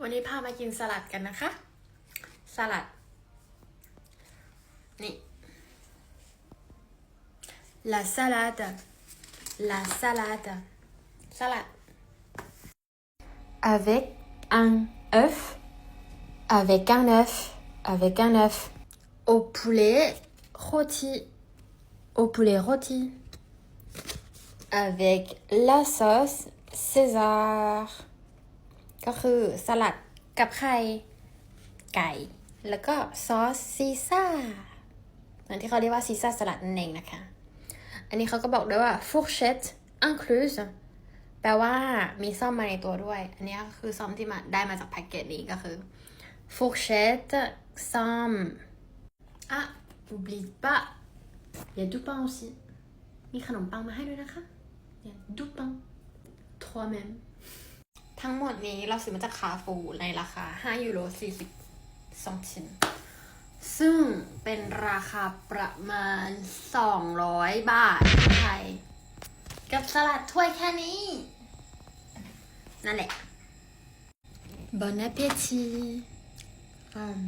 วันนี้พามากินสลัดกันนะคะ สลัด นี่ la salade la salade สลัด avec un œuf avec un œuf avec un œuf au poulet rôti au poulet rôti avec la sauce César ก็คือสลัดกับไข่ไก่ แล้วก็ซอสซีซ่าเหมือนที่เขาเรียกว่าซีซ่าสลัดนั่นเองนะคะ อันนี้เขาก็บอกด้วยว่า fourchette incluse แปลว่ามีซ่อมมาในตัวด้วย อันนี้ก็คือซ่อมที่มาได้มาจากแพ็กเกจนี้ก็คือ fourchette ซ่อมอะ oublie pas il y a du pain aussi มีขนมปังมาให้ด้วยนะคะ il y a du pain trois même ทั้งหมดนี้เราซื้อมาจากคาฟูในราคา 5 ยูโร 40ซองติมซึ่งเป็นราคาประมาณ 200 บาทไทย กับสลัดถ้วยแค่นี้ นั่นแหละ Bon appétit อืม